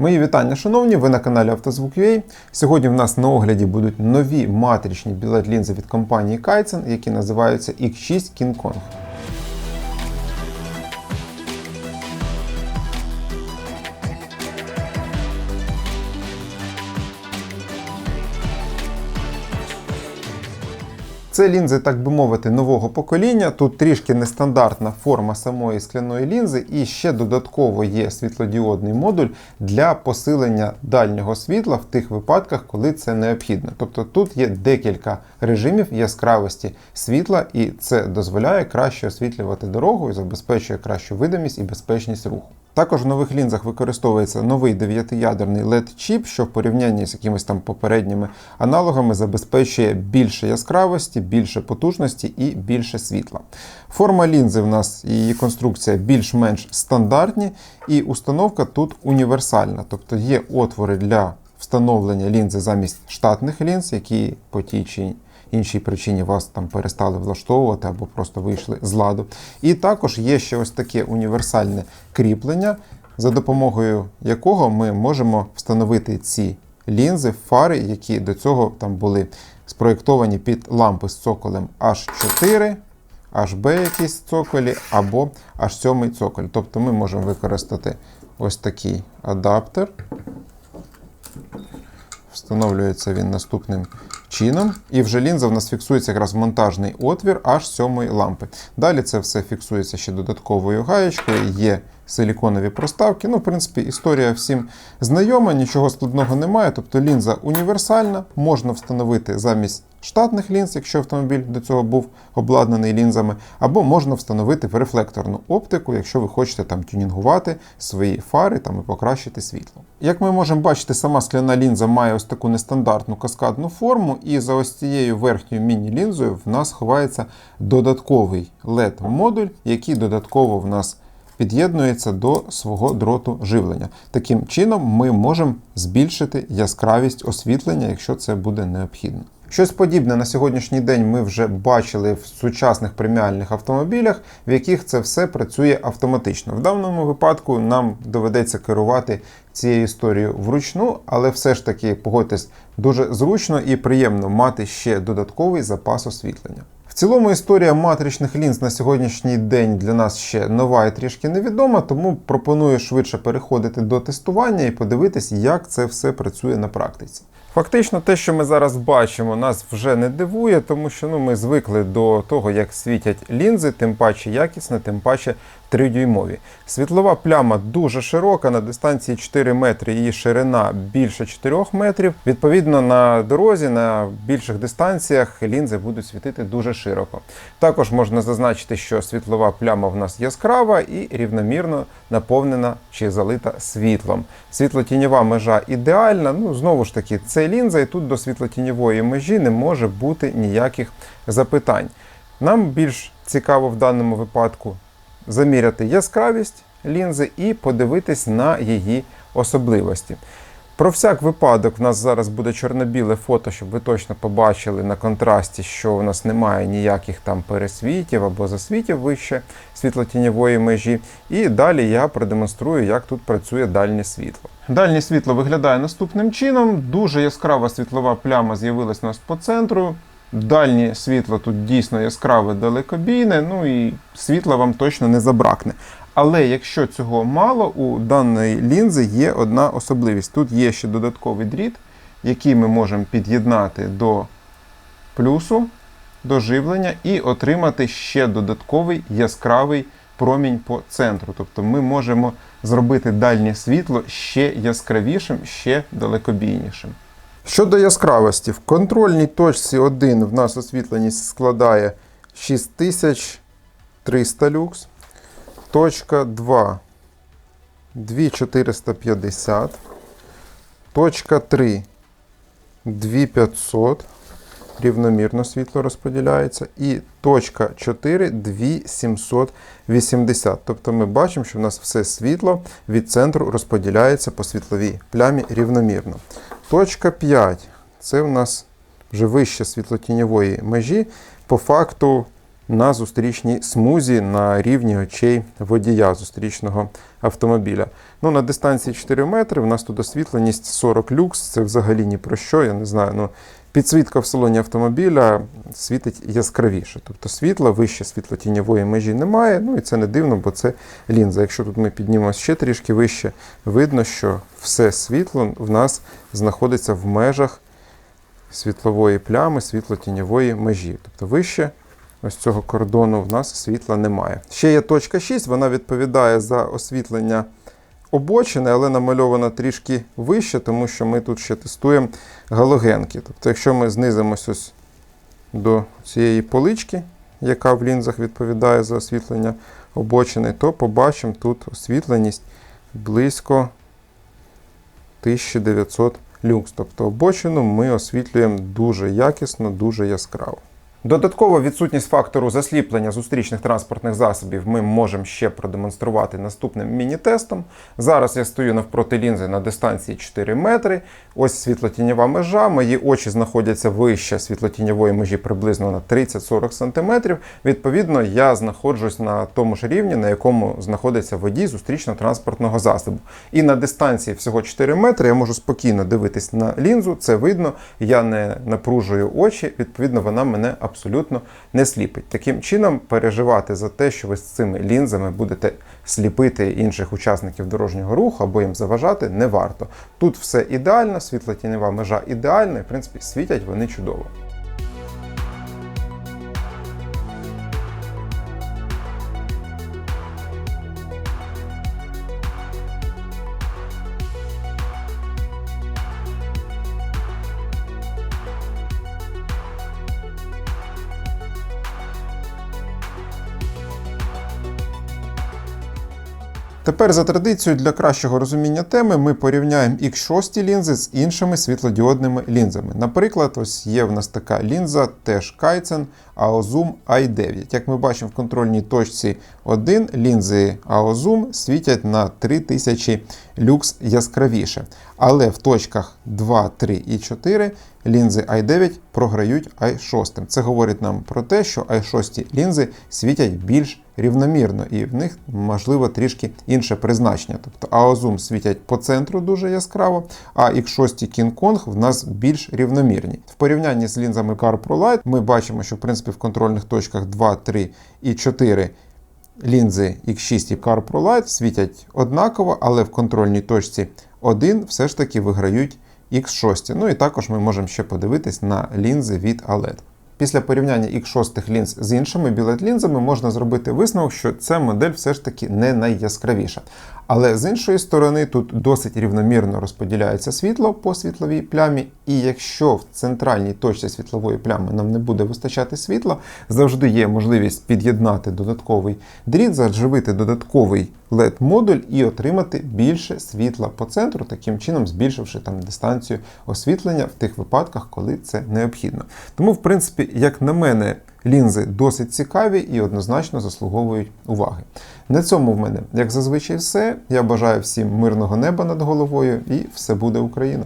Мої вітання, шановні, ви на каналі Автозвук.ua. Сьогодні в нас на огляді будуть нові матричні білет лінзи від компанії Kaizen, які називаються X6 King Kong. Це лінзи, так би мовити, нового покоління. Тут трішки нестандартна форма самої скляної лінзи, і ще додатково є світлодіодний модуль для посилення дальнього світла в тих випадках, коли це необхідно. Тобто тут є декілька режимів яскравості світла, і це дозволяє краще освітлювати дорогу і забезпечує кращу видимість і безпечність руху. Також в нових лінзах використовується новий 9-ядерний LED-чіп, що в порівнянні з якимись там попередніми аналогами забезпечує більше яскравості, більше потужності і більше світла. Форма лінзи в нас і її конструкція більш-менш стандартні, і установка тут універсальна, тобто є отвори для встановлення лінзи замість штатних лінз, які по тій чи іншій причині вас там перестали влаштовувати або просто вийшли з ладу. І також є ще ось таке універсальне кріплення, за допомогою якого ми можемо встановити ці лінзи, фари, які до цього там були спроєктовані під лампи з цоколем H4. HB якісь цоколі або H7 цоколь. Тобто ми можемо використати ось такий адаптер. Встановлюється він наступним чином. І вже лінза в нас фіксується якраз монтажний отвір аж сьомої лампи. Далі це все фіксується ще додатковою гаєчкою, є силіконові проставки. Ну, в принципі, історія всім знайома, нічого складного немає. Тобто лінза універсальна, можна встановити замість штатних лінз, якщо автомобіль до цього був обладнаний лінзами, або можна встановити в рефлекторну оптику, якщо ви хочете там тюнінгувати свої фари там, і покращити світло. Як ми можемо бачити, сама скляна лінза має ось таку нестандартну каскадну форму, і за ось цією верхньою міні-лінзою в нас ховається додатковий LED-модуль, який додатково в нас під'єднується до свого дроту живлення. Таким чином, ми можемо збільшити яскравість освітлення, якщо це буде необхідно. Щось подібне на сьогоднішній день ми вже бачили в сучасних преміальних автомобілях, в яких це все працює автоматично. В даному випадку нам доведеться керувати цією історією вручну, але все ж таки, погодьтесь, дуже зручно і приємно мати ще додатковий запас освітлення. В цілому історія матричних лінз на сьогоднішній день для нас ще нова і трішки невідома, тому пропоную швидше переходити до тестування і подивитись, як це все працює на практиці. Фактично, те, що ми зараз бачимо, нас вже не дивує, тому що ну, ми звикли до того, як світять лінзи, тим паче якісно, тим паче 3-дюймові. Світлова пляма дуже широка, на дистанції 4 метри, її ширина більше 4 метрів. Відповідно, на дорозі, на більших дистанціях лінзи будуть світити дуже широко. Також можна зазначити, що світлова пляма в нас яскрава і рівномірно наповнена чи залита світлом. Світлотіньова межа ідеальна. Ну, знову ж таки, це лінза, і тут до світлотіньової межі не може бути ніяких запитань. Нам більш цікаво в даному випадку заміряти яскравість лінзи і подивитись на її особливості. Про всяк випадок, в нас зараз буде чорно-біле фото, щоб ви точно побачили на контрасті, що у нас немає ніяких там пересвітів або засвітів вище світлотіньової межі. І далі я продемонструю, як тут працює дальнє світло. Дальнє світло виглядає наступним чином. Дуже яскрава світлова пляма з'явилась у нас по центру. Дальнє світло тут дійсно яскраве далекобійне, ну і світла вам точно не забракне. Але якщо цього мало, у даної лінзи є одна особливість. Тут є ще додатковий дріт, який ми можемо під'єднати до плюсу, до живлення і отримати ще додатковий яскравий промінь по центру. Тобто ми можемо зробити дальнє світло ще яскравішим, ще далекобійнішим. Щодо яскравості, в контрольній точці 1 в нас освітленість складає 6300 люкс. Точка 2 2450. Точка 3 2500. Рівномірно світло розподіляється. І точка 4 2780. Тобто ми бачимо, що в нас все світло від центру розподіляється по світловій плямі рівномірно. Точка 5 це в нас вже вище світлотіньової межі. По факту на зустрічній смузі на рівні очей водія зустрічного автомобіля. Ну, на дистанції 4 метри в нас тут освітленість 40 люкс, це взагалі ні про що, я не знаю. Ну, підсвітка в салоні автомобіля світить яскравіше. Тобто світла, вище світлотіньової межі немає. Ну і це не дивно, бо це лінза. Якщо тут ми піднімемося ще трішки вище, видно, що все світло в нас знаходиться в межах світлової плями, світлотіньової межі. Тобто вище ось цього кордону в нас світла немає. Ще є точка 6, вона відповідає за освітлення обочини, але намальована трішки вище, тому що ми тут ще тестуємо галогенки. Тобто, якщо ми знизимося ось до цієї полички, яка в лінзах відповідає за освітлення обочини, то побачимо тут освітленість близько 1900 люкс. Тобто обочину ми освітлюємо дуже якісно, дуже яскраво. Додаткова відсутність фактору засліплення зустрічних транспортних засобів ми можемо ще продемонструвати наступним міні-тестом. Зараз я стою навпроти лінзи на дистанції 4 метри. Ось світлотіньова межа. Мої очі знаходяться вище світлотіньової межі приблизно на 30-40 см. Відповідно, я знаходжусь на тому ж рівні, на якому знаходиться водій зустрічного транспортного засобу. І на дистанції всього 4 метри я можу спокійно дивитись на лінзу. Це видно, я не напружую очі, відповідно, вона мене абсолютно не сліпить. Таким чином, переживати за те, що ви з цими лінзами будете сліпити інших учасників дорожнього руху або їм заважати, не варто. Тут все ідеально, світлотіньова межа ідеальна, і в принципі світять вони чудово. Тепер за традицією для кращого розуміння теми ми порівняємо X6 лінзи з іншими світлодіодними лінзами. Наприклад, ось є в нас така лінза, теж Kaizen AOZOOM i9. Як ми бачимо в контрольній точці 1, лінзи AOZOOM світять на 3000 люкс яскравіше. Але в точках 2, 3 і 4 лінзи i9 програють i6. Це говорить нам про те, що i6 лінзи світять більш рівномірно, і в них можливо трішки інше призначення. Тобто AOZOOM світять по центру дуже яскраво, а X6 King Kong в нас більш рівномірні. В порівнянні з лінзами CarPro Light ми бачимо, що в принципі в контрольних точках 2, 3 і 4 лінзи X6 і Light світять однаково, але в контрольній точці 1 все ж таки виграють X6. Ну і також ми можемо ще подивитись на лінзи від OLED. Після порівняння X6 лінз з іншими білет-лінзами можна зробити висновок, що ця модель все ж таки не найяскравіша. Але з іншої сторони, тут досить рівномірно розподіляється світло по світловій плямі, і якщо в центральній точці світлової плями нам не буде вистачати світла, завжди є можливість під'єднати додатковий дріт, заживити додатковий LED-модуль і отримати більше світла по центру, таким чином збільшивши там дистанцію освітлення в тих випадках, коли це необхідно. Тому, в принципі, як на мене, лінзи досить цікаві і однозначно заслуговують уваги. На цьому в мене, як зазвичай, все. Я бажаю всім мирного неба над головою і все буде Україна!